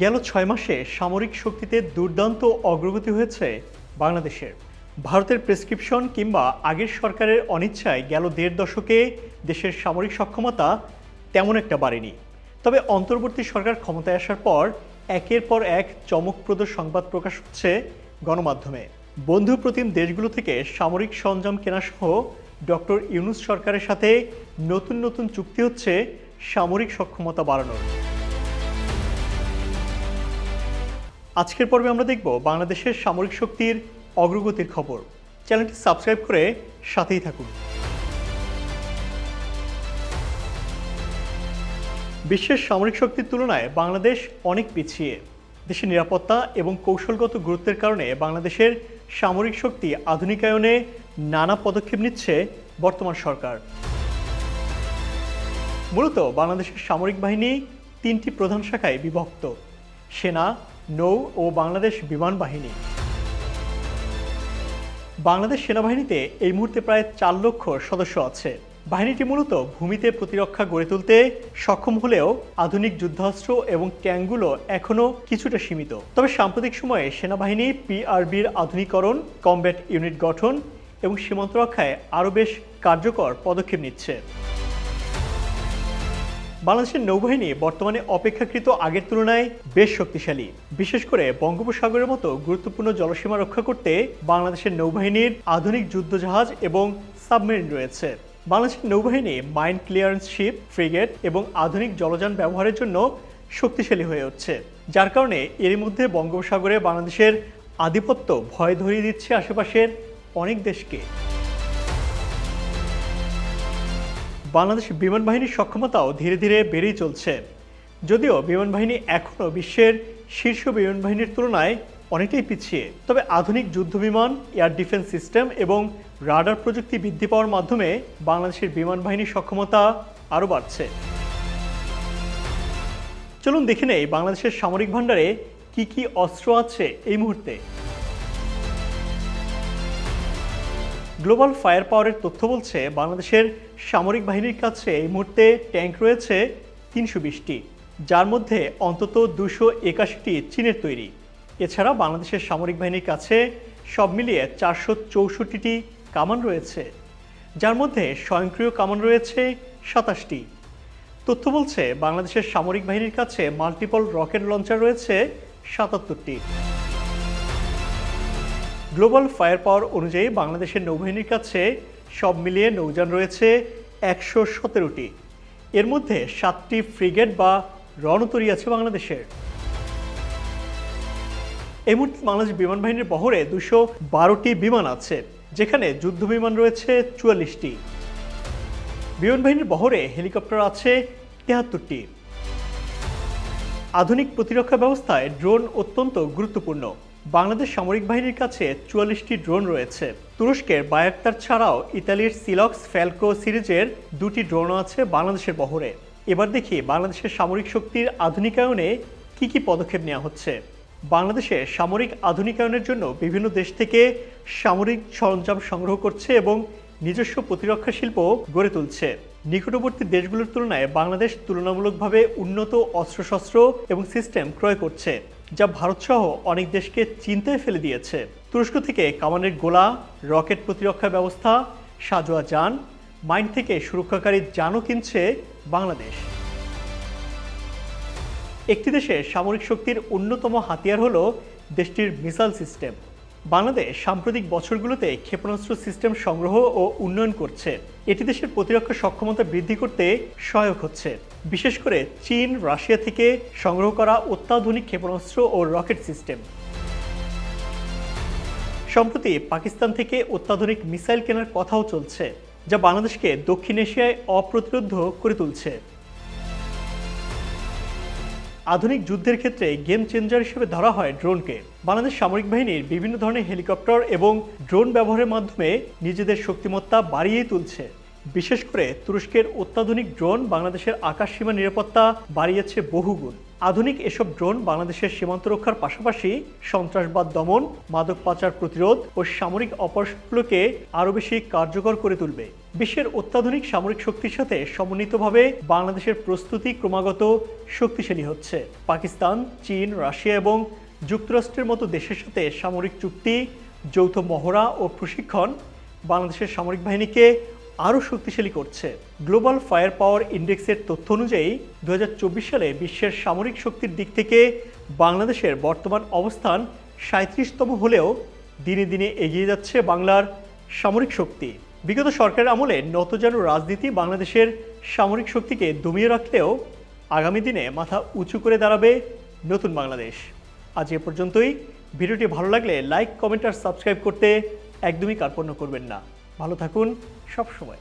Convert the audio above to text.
গেল ছয় মাসে সামরিক শক্তিতে দুর্দান্ত অগ্রগতি হয়েছে বাংলাদেশের। ভারতের প্রেসক্রিপশন কিংবা আগের সরকারের অনিচ্ছায় গেল দেড় দশকে দেশের সামরিক সক্ষমতা তেমন একটা বাড়েনি। তবে অন্তর্বর্তী সরকার ক্ষমতায় আসার পর একের পর এক চমকপ্রদ সংবাদ প্রকাশ হচ্ছে গণমাধ্যমে। বন্ধু প্রতিম দেশগুলো থেকে সামরিক সরঞ্জাম কেনাসহ ডক্টর ইউনুস সরকারের সাথে নতুন নতুন চুক্তি হচ্ছে সামরিক সক্ষমতা বাড়ানোর। আজকের পর্বে আমরা দেখব বাংলাদেশের সামরিক শক্তির অগ্রগতির খবর। চ্যানেলটি সাবস্ক্রাইব করে সাথেই থাকুন। বিশ্বের সামরিক শক্তির তুলনায় বাংলাদেশ অনেক পিছিয়ে। দেশের নিরাপত্তা এবং কৌশলগত গুরুত্বের কারণে বাংলাদেশের সামরিক শক্তি আধুনিকায়নে নানা পদক্ষেপ নিচ্ছে বর্তমান সরকার। মূলত বাংলাদেশের সামরিক বাহিনী তিনটি প্রধান শাখায় বিভক্ত। সেনা নৌ ও বাংলাদেশ বিমান বাহিনী। বাংলাদেশ সেনাবাহিনীতে এই মুহূর্তে প্রায় চার লক্ষ সদস্য আছে। বাহিনীটি মূলত ভূমিতে প্রতিরক্ষা গড়ে তুলতে সক্ষম হলেও আধুনিক যুদ্ধাস্ত্র এবং ট্যাঙ্কগুলো এখনও কিছুটা সীমিত। তবে সাম্প্রতিক সময়ে সেনাবাহিনী পিআরবির আধুনিকরণ, কমব্যাট ইউনিট গঠন এবং সীমান্ত রক্ষায় আরও বেশ কার্যকর পদক্ষেপ নিচ্ছে। বাংলাদেশের নৌবাহিনী বর্তমানে অপেক্ষাকৃত আগের তুলনায় বেশ শক্তিশালী। বিশেষ করে বঙ্গোপসাগরের মতো গুরুত্বপূর্ণ জলসীমা রক্ষা করতে বাংলাদেশের নৌবাহিনীর আধুনিক যুদ্ধজাহাজ এবং সাবমেরিন রয়েছে। বাংলাদেশের নৌবাহিনী মাইন ক্লিয়ারেন্স শিপ, ফ্রিগেট এবং আধুনিক জলযান ব্যবহারের জন্য শক্তিশালী হয়ে উঠছে। যার কারণে এরই মধ্যে বঙ্গোপসাগরে বাংলাদেশের আধিপত্য ভয় ধরিয়ে দিচ্ছে আশেপাশের অনেক দেশকে। বাংলাদেশ বিমান বাহিনীর সক্ষমতাও ধীরে ধীরে বেড়েই চলছে। যদিও বিমান বাহিনী এখনও বিশ্বের শীর্ষ বিমান বাহিনীর তুলনায় অনেকটাই পিছিয়ে। তবে আধুনিক যুদ্ধ বিমান এয়ার ডিফেন্স সিস্টেম এবং রাডার প্রযুক্তি বৃদ্ধি পাওয়ার মাধ্যমে বাংলাদেশের বিমান বাহিনীর সক্ষমতা আরও বাড়ছে। চলুন দেখে নেই বাংলাদেশের সামরিক ভাণ্ডারে কি কি অস্ত্র আছে এই মুহূর্তে। গ্লোবাল ফায়ার পাওয়ারের তথ্য বলছে, বাংলাদেশের সামরিক বাহিনীর কাছে এই মুহূর্তে ট্যাঙ্ক রয়েছে তিনশো বিশটি, যার মধ্যে অন্তত দুশো একাশিটি চীনের তৈরি। এছাড়া বাংলাদেশের সামরিক বাহিনীর কাছে সব মিলিয়ে চারশো চৌষট্টিটি কামান রয়েছে, যার মধ্যে স্বয়ংক্রিয় কামান রয়েছে সাতাশটি। তথ্য বলছে, বাংলাদেশের সামরিক বাহিনীর কাছে মাল্টিপল রকেট লঞ্চার রয়েছে সাতাত্তরটি। গ্লোবাল ফায়ার পাওয়ার অনুযায়ী বাংলাদেশের নৌবাহিনীর কাছে সব মিলিয়ে নৌযান রয়েছে একশো সতেরোটি। এর মধ্যে সাতটি ফ্রিগেট বা রণতরী আছে বাংলাদেশের। এই মুহূর্তে বাংলাদেশ বিমান বাহিনীর বহরে দুশো বারোটি বিমান আছে, যেখানে যুদ্ধ বিমান রয়েছে চুয়াল্লিশটি। বিমান বাহিনীর বহরে হেলিকপ্টার আছে তেহাত্তরটি। আধুনিক প্রতিরক্ষা ব্যবস্থায় ড্রোন অত্যন্ত গুরুত্বপূর্ণ। বাংলাদেশ সামরিক বাহিনীর কাছে চুয়াল্লিশটি ড্রোন রয়েছে। তুরস্কের বায়াক্তার ছাড়াও ইতালির সিলক্স ফ্যালকো সিরিজের দুটি ড্রোনও আছে বাংলাদেশের বহরে। এবার দেখি বাংলাদেশের সামরিক শক্তির আধুনিকায়নে কি কি পদক্ষেপ নেওয়া হচ্ছে। বাংলাদেশে সামরিক আধুনিকায়নের জন্য বিভিন্ন দেশ থেকে সামরিক সরঞ্জাম সংগ্রহ করছে এবং নিজস্ব প্রতিরক্ষা শিল্প গড়ে তুলছে। নিকটবর্তী দেশগুলোর তুলনায় বাংলাদেশ তুলনামূলকভাবে উন্নত অস্ত্রশস্ত্র এবং সিস্টেম ক্রয় করছে, যা ভারতসহ অনেক দেশকে চিন্তায় ফেলে দিয়েছে। তুরস্ক থেকে কামানের গোলা, রকেট প্রতিরক্ষা ব্যবস্থা, সাজোয়া যান, মাইন থেকে সুরক্ষাকারী যানও কিনছে বাংলাদেশ। একটি দেশে সামরিক শক্তির অন্যতম হাতিয়ার হলো দেশটির মিসাইল সিস্টেম। বাংলাদেশ সাম্প্রতিক বছরগুলোতে ক্ষেপণাস্ত্র সিস্টেম সংগ্রহ ও উন্নয়ন করছে। এটি দেশের প্রতিরক্ষা সক্ষমতা বৃদ্ধি করতে সহায়ক হচ্ছে। বিশেষ করে চীন, রাশিয়া থেকে সংগ্রহ করা অত্যাধুনিক ক্ষেপণাস্ত্র ও রকেট সিস্টেম। সম্প্রতি পাকিস্তান থেকে অত্যাধুনিক মিসাইল কেনার কথাও চলছে, যা বাংলাদেশকে দক্ষিণ এশিয়ায় অপ্রতিরোধ করে তুলছে। আধুনিক যুদ্ধের ক্ষেত্রে গেম চেঞ্জার হিসেবে ধরা হয় ড্রোনকে। বাংলাদেশ সামরিক বাহিনীর বিভিন্ন ধরনের হেলিকপ্টার এবং ড্রোন ব্যবহারের মাধ্যমে নিজেদের শক্তিমত্তা বাড়িয়েই তুলছে। বিশেষ করে তুরস্কের অত্যাধুনিক ড্রোন বাংলাদেশের আকাশ সীমা নিরাপত্তা বাড়িয়েছে বহুগুণ। আধুনিক এসব ড্রোন বাংলাদেশের সীমান্ত রক্ষার পাশাপাশি সন্ত্রাসবাদ দমন, মাদক পাচার প্রতিরোধ ও সামরিক অপারেশনগুলোকে আরও বেশি কার্যকর করে তুলবে। বিশ্বের অত্যাধুনিক সামরিক শক্তির সাথে সমন্বিতভাবে বাংলাদেশের প্রস্তুতি ক্রমাগত শক্তিশালী হচ্ছে। পাকিস্তান, চীন, রাশিয়া এবং যুক্তরাষ্ট্রের মতো দেশের সাথে সামরিক চুক্তি, যৌথ মহড়া ও প্রশিক্ষণ বাংলাদেশের সামরিক বাহিনীকে আরও শক্তিশালী করছে। গ্লোবাল ফায়ার পাওয়ার ইন্ডেক্সের তথ্য অনুযায়ী দু হাজার চব্বিশ সালে বিশ্বের সামরিক শক্তির দিক থেকে বাংলাদেশের বর্তমান অবস্থান সাঁত্রিশতম হলেও দিনে দিনে এগিয়ে যাচ্ছে বাংলার সামরিক শক্তি। বিগত সরকারের আমলে নতজানু রাজনীতি বাংলাদেশের সামরিক শক্তিকে দমিয়ে রাখলেও আগামী দিনে মাথা উঁচু করে দাঁড়াবে নতুন বাংলাদেশ। আজ এ পর্যন্তই। ভিডিওটি ভালো লাগলে লাইক, কমেন্ট আর সাবস্ক্রাইব করতে একদমই কার্পণ্য করবেন না। ভালো থাকুন সব সময়